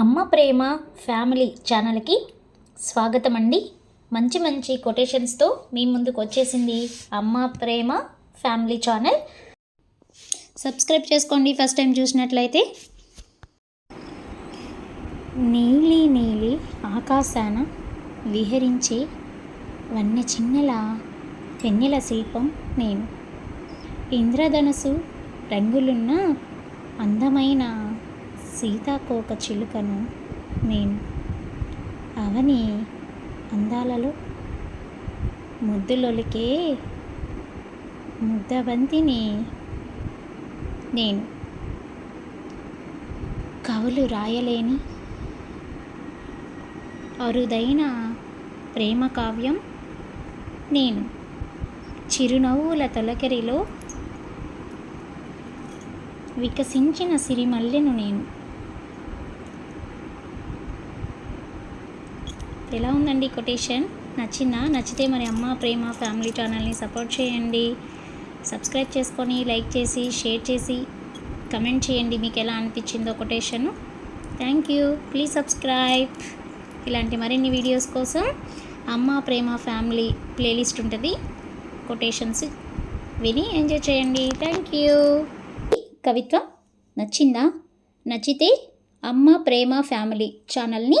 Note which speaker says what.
Speaker 1: అమ్మ ప్రేమ ఫ్యామిలీ ఛానల్కి స్వాగతం అండి మంచి మంచి కొటేషన్స్తో మీ ముందుకు వచ్చేసింది అమ్మ ప్రేమ ఫ్యామిలీ ఛానల్. సబ్స్క్రైబ్ చేసుకోండి ఫస్ట్ టైం చూసినట్లయితే. నీలి నీలి ఆకాశాన విహరించే వన్న చిన్నెల వెన్నెల శిల్పం నేను. ఇంద్రధనుసు రంగులున్న అందమైన సీతాకోక చిలుకను నేను అవని అందాలలో ముద్దులొలికే ముద్దబంతిని నేను. కవులు రాయలేని అరుదైన ప్రేమ కావ్యం నేను. చిరునవ్వుల తొలకరిలో వికసించిన సిరిమల్లెను నేను. ఎలా ఉందండి కొటేషన్? నచ్చిందా? నచ్చితే మరి అమ్మ ప్రేమ ఫ్యామిలీ ఛానల్ని సపోర్ట్ చేయండి. సబ్స్క్రైబ్ చేసుకొని లైక్ చేసి షేర్ చేసి కమెంట్ చేయండి మీకు ఎలా అనిపించిందో quotation. Thank you. Please subscribe. ఇలాంటి మరిన్ని వీడియోస్ కోసం అమ్మ ప్రేమ ఫ్యామిలీ ప్లేలిస్ట్ ఉంటుంది. కొటేషన్స్ విని ఎంజాయ్ చేయండి. Thank you. కవిత్వం నచ్చిందా? నచ్చితే అమ్మ ప్రేమ ఫ్యామిలీ ఛానల్ని